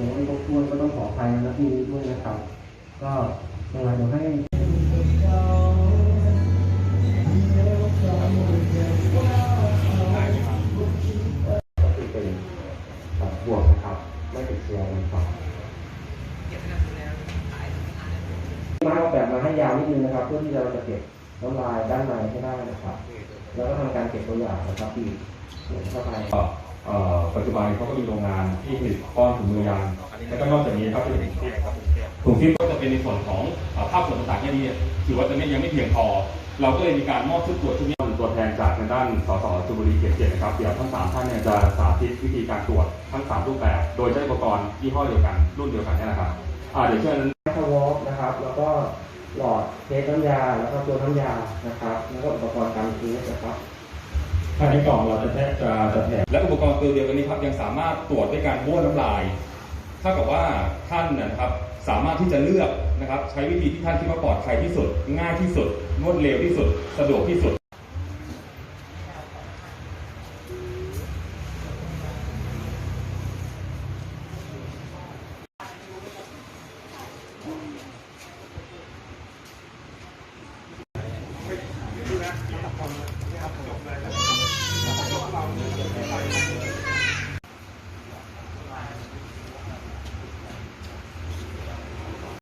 ยังไม่รบถ้วนก็ต้องขออภัยนะที่นี้ด้วยนะครับ ก็ยังไงเดี๋ยวให้ก็คือเป็นบวกนะครับ ไม่ติดเชื้อนะครับมาเอาแบบมาให้ยาวนิดนึงนะครับ เพื่อที่เราจะเก็บน้ำลายด้านในให้ได้นะครับ แล้วก็ทำการเก็บตัวอย่างนะครับที่เขียนเข้าไปก็ ปัจจุบันเขาก็มีโรงงานที่ผลิตก้อนถุงมือยางแล้วก็นอกจากนี้ครับเป็นถุงที่ถุงที่ก็จะเป็นในส่วนของเอ่อภาพส่วนต่างๆแค่นี้ถือว่าจะไม่ยังไม่เพียงพอ เราก็เลยมีการมอบชุดตรวจชุดนี้เป็นตัวแทนจากทางด้านสสชลบุรีเขตเจ็ดนะครับเดี๋ยวทั้งสามท่านเนี่ยจะสาธิตวิธีการตรวจทั้งสามรูปแบบ โดยใช้อุปกรณ์ยี่ห้อเดียวกันรุ่นเดียวกันเนี่ยนะครับอ่าเดี๋ยวเชิญแคทวอล์กนะครับ แล้วก็หลอดเทสน้ำยาแล้วก็ตัวน้ำยานะครับ แล้วก็อุปกรณ์การเทสนะครับ ภายในกล่องเราจะแทบจะจะแถมและอุปกรณ์ตัวเดียวกันนี้ครับยังสามารถตรวจด้วยการบ้วนน้ำลายเท่ากับว่าท่านนะครับสามารถที่จะเลือกนะครับใช้วิธีที่ท่านคิดว่าปลอดภัยที่สุด ง่ายที่สุดรวดเร็วที่สุด สะดวกที่สุดจบเลย